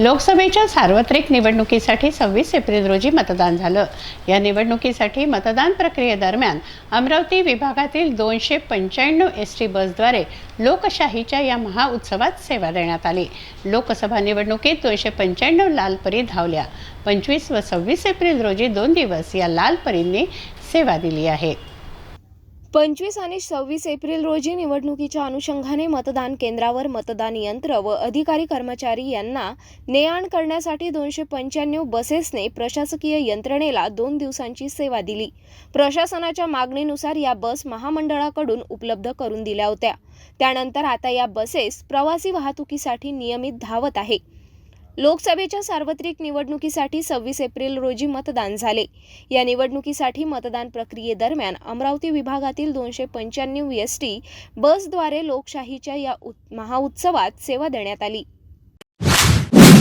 लोकसभेच्या सार्वत्रिक निवडणुकीसाठी सव्वीस एप्रिल रोजी मतदान झालं. या निवडणुकीसाठी मतदान प्रक्रियेदरम्यान अमरावती विभागातील दोनशे पंच्याण्णव एस टी बसद्वारे लोकशाहीच्या या महाउत्सवात सेवा देण्यात आली. लोकसभा निवडणुकीत दोनशे पंच्याण्णव लालपरी धावल्या. पंचवीस व सव्वीस एप्रिल रोजी दोन दिवस या लालपरींनी सेवा दिली आहे. पंचवीस आणि सव्वीस एप्रिल रोजी निवडणुकीच्या अनुषंगाने मतदान केंद्रावर मतदान यंत्र व अधिकारी कर्मचारी यांना ने आण करण्यासाठी दोनशे पंच्याण्णव बसेसने प्रशासकीय यंत्रणेला दोन दिवसांची सेवा दिली. प्रशासनाच्या मागणीनुसार या बस महामंडळाकडून उपलब्ध करून दिल्या होत्या. त्यानंतर आता या बसेस प्रवासी वाहतुकीसाठी नियमित धावत आहे. लोकसभेच्या सार्वत्रिक निवडणुकीसाठी सव्वीस एप्रिल रोजी मतदान झाले. या निवडणुकीसाठी मतदान प्रक्रियेदरम्यान अमरावती विभागातील दोनशे पंच्याण्णव एस टी बसद्वारे लोकशाहीच्या या उत- महाउत्सवात सेवा देण्यात आली.